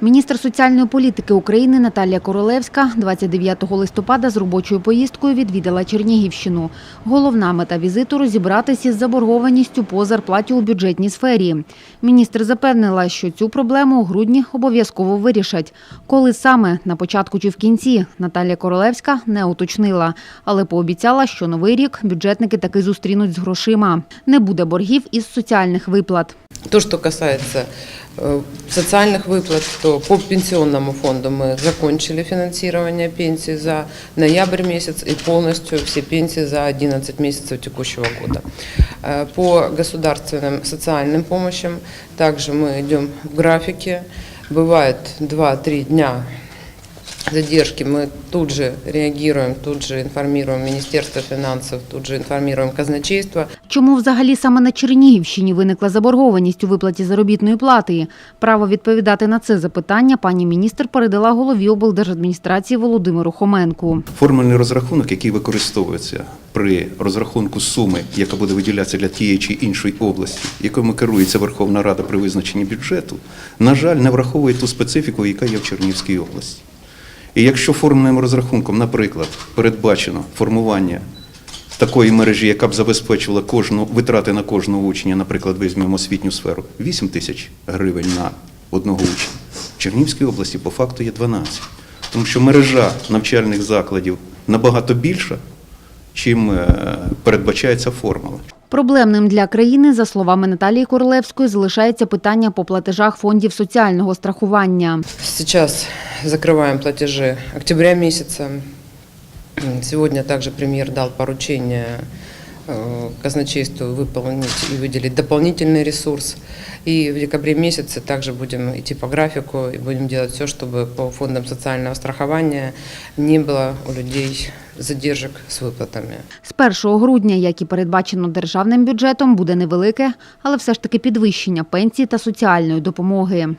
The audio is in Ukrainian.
Міністр соціальної політики України Наталія Королевська 29 листопада з робочою поїздкою відвідала Чернігівщину. Головна мета візиту – розібратися із заборгованістю по зарплаті у бюджетній сфері. Міністр запевнила, що цю проблему у грудні обов'язково вирішать. Коли саме, на початку чи в кінці, Наталія Королевська не уточнила, але пообіцяла, що новий рік бюджетники таки зустрінуть з грошима. Не буде боргів із соціальних виплат. То, что касается э, социальных выплат, то по пенсионному фонду мы закончили финансирование пенсий за ноябрь месяц и полностью все пенсии за 11 месяцев текущего года. Э, По государственным социальным помощям также мы идем в графике. Бывает 2-3 дня задержки, мы тут же реагируем, тут же информируем Министерство финансов, тут же информируем казначейство. Чому взагалі саме на Чернігівщині виникла заборгованість у виплаті заробітної плати? Право відповідати на це запитання пані міністр передала голові облдержадміністрації Володимиру Хоменку. Формульний розрахунок, який використовується при розрахунку суми, яка буде виділятися для тієї чи іншої області, якою керується Верховна Рада при визначенні бюджету, на жаль, не враховує ту специфіку, яка є в Чернігівській області. І якщо формульним розрахунком, наприклад, передбачено формування такої мережі, яка б забезпечувала кожну витрати на кожного учня, наприклад, візьмемо освітню сферу, 8 тисяч гривень на одного учня. В Чернігівській області по факту є 12. Тому що мережа навчальних закладів набагато більша, чим е, передбачається формула. Проблемним для країни, за словами Наталії Королевської, залишається питання по платежах фондів соціального страхування. Сейчас закрываем платежи октября месяца. М, Сегодня также премьер дал поручение э, казначейству выполнить и выделить дополнительный ресурс. И в декабре месяце также будем идти по графику и будем делать все, чтобы по фондам социального страхования не было у людей задержек с выплатами. З 1 грудня, як і передбачено державним бюджетом, буде невелике, але все ж таки підвищення пенсії та соціальної допомоги.